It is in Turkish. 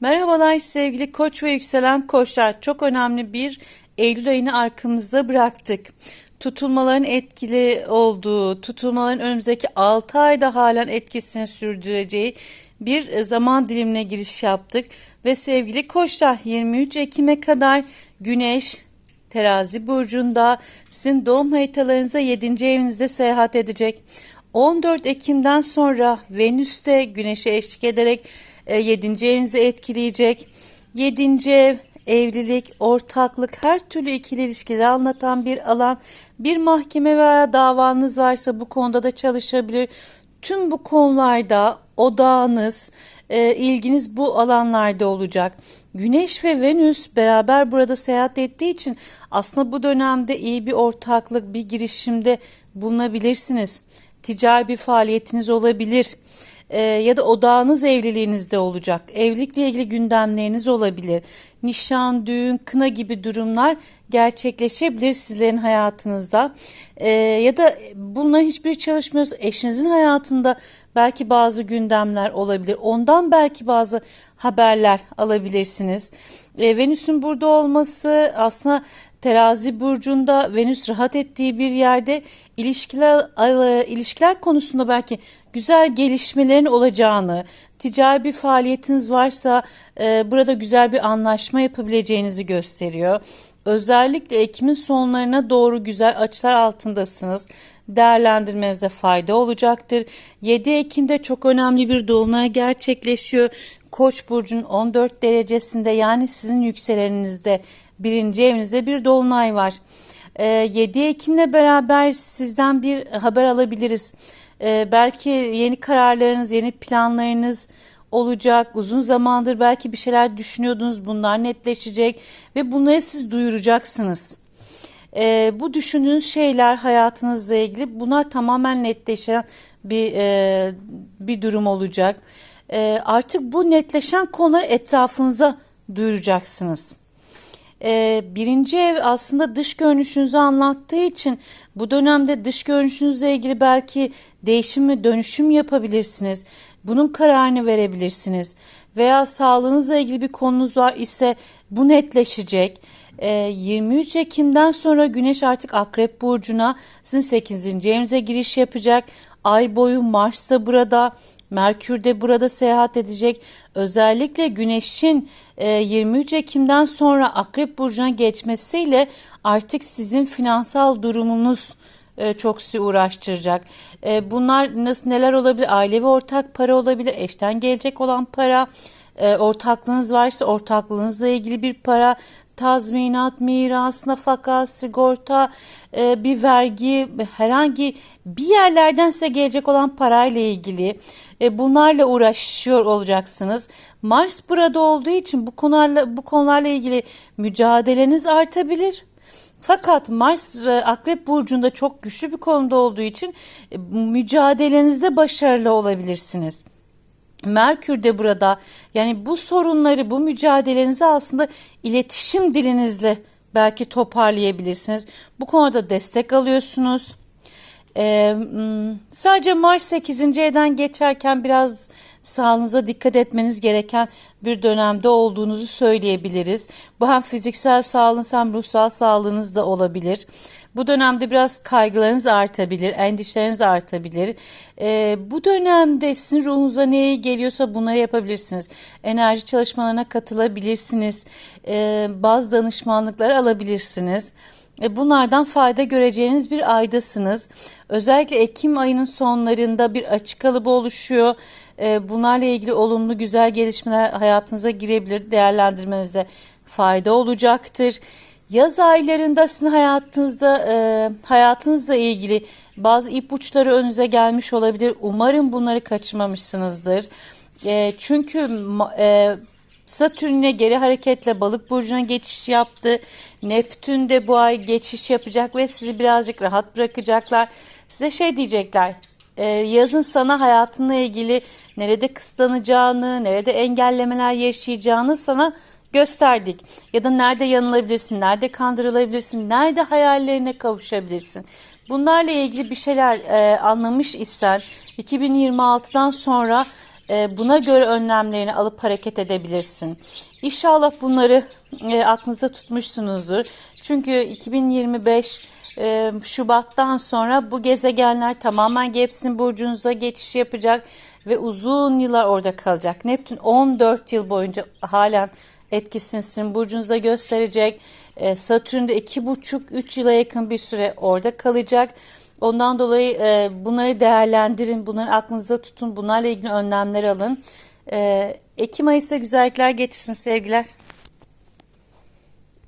Merhabalar sevgili koç ve yükselen koçlar. Çok önemli bir Eylül ayını arkamızda bıraktık. Tutulmaların etkili olduğu, tutulmaların önümüzdeki 6 ayda halen etkisini sürdüreceği bir zaman dilimine giriş yaptık. Ve sevgili koçlar 23 Ekim'e kadar Güneş Terazi burcunda sizin doğum haritalarınızda 7. evinizde seyahat edecek. 14 Ekim'den sonra Venüs'te Güneş'e eşlik ederek 7. E, evinizi etkileyecek. 7. ev evlilik, ortaklık, her türlü ikili ilişkileri anlatan bir alan. Bir mahkeme veya davanız varsa bu konuda da çalışabilir. Tüm bu konularda odağınız, e, ilginiz bu alanlarda olacak. Güneş ve Venüs beraber burada seyahat ettiği için aslında bu dönemde iyi bir ortaklık, bir girişimde bulunabilirsiniz. Ticari bir faaliyetiniz olabilir e, ya da odağınız evliliğinizde olacak. Evlilikle ilgili gündemleriniz olabilir. Nişan, düğün, kına gibi durumlar gerçekleşebilir sizlerin hayatınızda. E, ya da bunların hiçbir çalışmıyorsa eşinizin hayatında belki bazı gündemler olabilir. Ondan belki bazı haberler alabilirsiniz. E, Venüs'ün burada olması aslında Terazi burcunda Venüs rahat ettiği bir yerde ilişkiler ilişkiler konusunda belki güzel gelişmelerin olacağını, ticari bir faaliyetiniz varsa e, burada güzel bir anlaşma yapabileceğinizi gösteriyor. Özellikle Ekim'in sonlarına doğru güzel açılar altındasınız. Değerlendirmenizde fayda olacaktır. 7 Ekim'de çok önemli bir dolunay gerçekleşiyor. Koç burcunun 14 derecesinde yani sizin yükselenizde birinci evinizde bir dolunay var. 7 ee, Ekim'le beraber sizden bir haber alabiliriz. Ee, belki yeni kararlarınız, yeni planlarınız olacak. Uzun zamandır belki bir şeyler düşünüyordunuz. Bunlar netleşecek ve bunları siz duyuracaksınız. Ee, bu düşündüğünüz şeyler hayatınızla ilgili bunlar tamamen netleşen bir e, bir durum olacak. Artık bu netleşen konuları etrafınıza duyuracaksınız. Ee, birinci ev aslında dış görünüşünüzü anlattığı için bu dönemde dış görünüşünüzle ilgili belki değişim ve dönüşüm yapabilirsiniz. Bunun kararını verebilirsiniz. Veya sağlığınızla ilgili bir konunuz var ise bu netleşecek. 23 ee, Ekim'den sonra Güneş artık Akrep Burcu'na sizin 8. evinize giriş yapacak. Ay boyu Mars da burada. Merkür de burada seyahat edecek. Özellikle Güneş'in 23 e, Ekim'den sonra Akrep Burcu'na geçmesiyle artık sizin finansal durumunuz e, çok sizi uğraştıracak. E, bunlar nasıl neler olabilir? Ailevi ortak para olabilir, eşten gelecek olan para, ortaklığınız varsa ortaklığınızla ilgili bir para, tazminat, miras, nafaka, sigorta, e, bir vergi, herhangi bir yerlerden size gelecek olan parayla ilgili e, bunlarla uğraşıyor olacaksınız. Mars burada olduğu için bu konularla bu konularla ilgili mücadeleniz artabilir. Fakat Mars e, Akrep burcunda çok güçlü bir konuda olduğu için mücadelenizde başarılı olabilirsiniz. Merkür de burada. Yani bu sorunları, bu mücadelenizi aslında iletişim dilinizle belki toparlayabilirsiniz. Bu konuda destek alıyorsunuz. Ee, sadece Mars 8. evden geçerken biraz sağlığınıza dikkat etmeniz gereken bir dönemde olduğunuzu söyleyebiliriz. Bu hem fiziksel sağlığınız hem ruhsal sağlığınız da olabilir. Bu dönemde biraz kaygılarınız artabilir, endişeleriniz artabilir. Ee, bu dönemde sizin ruhunuza neye geliyorsa bunları yapabilirsiniz. Enerji çalışmalarına katılabilirsiniz. Ee, bazı danışmanlıkları alabilirsiniz. E, bunlardan fayda göreceğiniz bir aydasınız. Özellikle Ekim ayının sonlarında bir açık kalıbı oluşuyor. E, bunlarla ilgili olumlu güzel gelişmeler hayatınıza girebilir. Değerlendirmenizde fayda olacaktır. Yaz aylarında sizin hayatınızda e, hayatınızla ilgili bazı ipuçları önünüze gelmiş olabilir. Umarım bunları kaçırmamışsınızdır. Çünkü Satürn'e geri hareketle balık burcuna geçiş yaptı. Neptün de bu ay geçiş yapacak ve sizi birazcık rahat bırakacaklar. Size şey diyecekler. E, yazın sana hayatınla ilgili nerede kısıtlanacağını, nerede engellemeler yaşayacağını sana gösterdik. Ya da nerede yanılabilirsin, nerede kandırılabilirsin, nerede hayallerine kavuşabilirsin. Bunlarla ilgili bir şeyler e, anlamış isen 2026'dan sonra buna göre önlemlerini alıp hareket edebilirsin. İnşallah bunları e, aklınızda tutmuşsunuzdur. Çünkü 2025 e, Şubat'tan sonra bu gezegenler tamamen Gepsin burcunuza geçiş yapacak ve uzun yıllar orada kalacak. Neptün 14 yıl boyunca halen etkisini sizin burcunuzda gösterecek. E, Satürn de 2,5-3 yıla yakın bir süre orada kalacak. Ondan dolayı e, bunları değerlendirin, bunları aklınızda tutun, bunlarla ilgili önlemler alın. E, Ekim ayı ise güzellikler getirsin sevgiler.